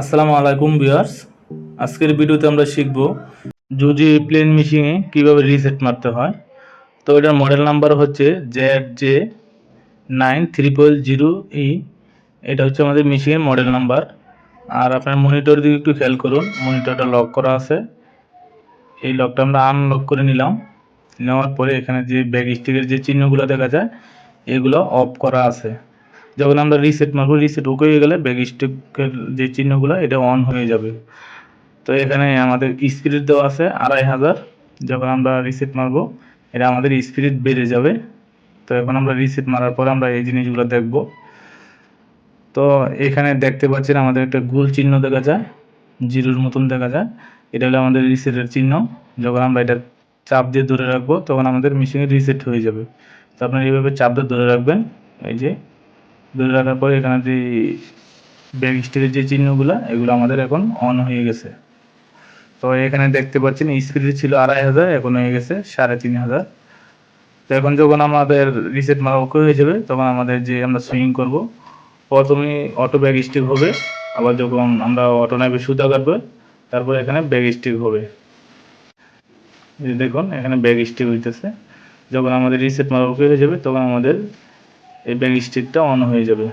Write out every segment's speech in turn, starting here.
আসসালামু আলাইকুম ভিউয়ার্স। আজকের ভিডিওতে আমরা শিখব জুজি প্লেন মেশিনে কীভাবে রিসেট মারতে হয়। তো এটার মডেল নাম্বার হচ্ছে Z J nine triple zero E এটা হচ্ছে আমাদের মেশিনের মডেল নাম্বার আর আপনার মনিটর দিকে একটু খেয়াল করুন মনিটরটা লক করা আছে। এই লকটা আমরা আনলক করে নিলাম। নেওয়ার পরে এখানে যে ব্যাগ স্টিকের যে চিহ্নগুলো দেখা যায়, এগুলো অফ করা আছে। যখন আমরা রিসেট মারবো রিসেট ওকে হয়ে গেলে ব্যাক স্টিকের যে চিহ্নগুলো, এটা অন হয়ে যাবে। তো এখানে আমাদের স্পিরিট দেওয়া আছে আড়াই হাজার। যখন আমরা রিসেট মারবো, এটা আমাদের স্পিরিট বেড়ে যাবে। তো এখন আমরা রিসেট মারার পরে আমরা এই জিনিসগুলো দেখব। তো এখানে দেখতে পাচ্ছেন আমাদের একটা গোল চিহ্ন দেখা যায়, জিরোর মতন দেখা যায়। এটা হলো আমাদের রিসেটের চিহ্ন। যখন আমরা এটা চাপ দিয়ে ধরে রাখব, তখন আমাদের মেশিনে রিসেট হয়ে যাবে। তো আপনারা এইভাবে চাপ দিয়ে ধরে রাখবেন। এই যে ধরে রাখার পরে এখানে যে ব্যাক স্টিকের যে চিহ্নগুলো, এগুলো আমাদের এখন অন হয়ে গেছে। তো এখানে দেখতে পাচ্ছেন স্পিড ছিল আড়াই হাজার, এখন হয়ে গেছে সাড়ে তিন হাজার। তো এখন যখন আমাদের রিসেট মারা ওকে হয়ে যাবে, তখন আমাদের যে আমরা সুইং করব, প্রথমে অটো ব্যাগ স্টিক হবে, আবার যখন আমরা অটো নাইবে সুতা কাটবে, তারপর এখানে ব্যাগ স্টিক হবে। দেখুন, এখানে ব্যাগ স্টিক হইতেছে। যখন আমাদের রিসেট মারা ওকে হয়ে যাবে, তখন আমাদের এই ব্যাগ স্টিকটা অন হয়ে যাবে।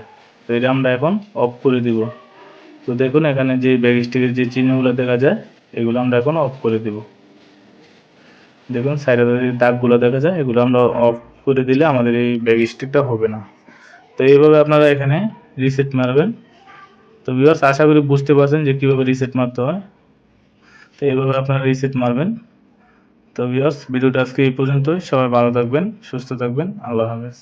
তো এটা আমরা এখন অফ করে দিব। তো দেখুন এখানে যে ব্যাগ স্টিকের যে চিহ্নগুলো দেখা যায়, এগুলো আমরা এখন অফ করে দিব। দেখুন সাইডে দাগগুলো দেখা যায়, এগুলো আমরা অফ করে দিলে আমাদের এই ব্যাগ স্টিকটা হবে না। তো এইভাবে আপনারা এখানে রিসেট মারবেন। তো ভিউয়ার্স আশা করি বুঝতে পারছেন যে কীভাবে রিসেট মারতে হয়। তো এইভাবে আপনারা রিসেট মারবেন। তো ভিউয়ার্স ভিডিওটা আজকে এই পর্যন্তই। সবাই ভালো থাকবেন, সুস্থ থাকবেন। আল্লাহ হাফেজ।